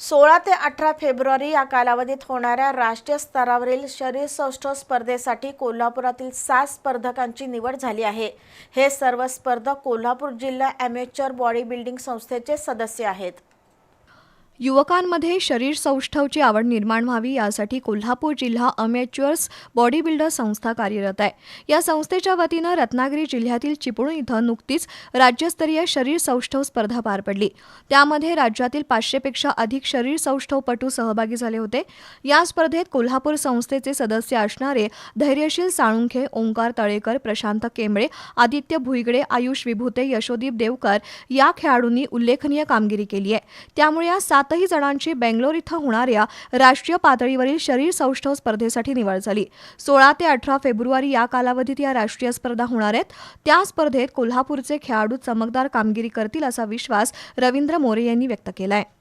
सोळा ते अठरा फेब्रुवारी या कालावधीत होणाऱ्या राष्ट्रीय स्तरावरील शरीरसौष्ठ स्पर्धेसाठी कोल्हापुरातील सात स्पर्धकांची निवड झाली आहे. हे सर्व स्पर्धक कोल्हापूर जिल्हा ॲमेचर बॉडी बिल्डिंग संस्थेचे सदस्य आहेत. युवकांमध्ये शरीर सौष्ठवची आवड निर्माण व्हावी यासाठी कोल्हापूर जिल्हा अमेच्युअर्स बॉडी बिल्डर संस्था कार्यरत आहे. या संस्थेच्या वतीनं रत्नागिरी जिल्ह्यातील चिपळूण इथं नुकतीच राज्यस्तरीय शरीर सौष्ठव स्पर्धा पार पडली. त्यामध्ये राज्यातील पाचशेपेक्षा अधिक शरीर सौष्ठवपटू सहभागी झाले होते. या स्पर्धेत कोल्हापूर संस्थेचे सदस्य असणारे धैर्यशील साळुंखे ओंकार तळेकर प्रशांत केंबळे आदित्य भुईगडे आयुष विभूते यशोदीप देवकर या खेळाडूंनी उल्लेखनीय कामगिरी केली आहे. त्यामुळे या सात सातही जणांची बेंगलोर इथं होणाऱ्या राष्ट्रीय पातळीवरील शरीर सौष्ठव स्पर्धेसाठी निवड झाली. सोळा ते अठरा फेब्रुवारी या कालावधीत या राष्ट्रीय स्पर्धा होणार आहेत. त्या स्पर्धेत कोल्हापूरचे खेळाडू चमकदार कामगिरी करतील असा विश्वास रवींद्र मोरे यांनी व्यक्त केला आहे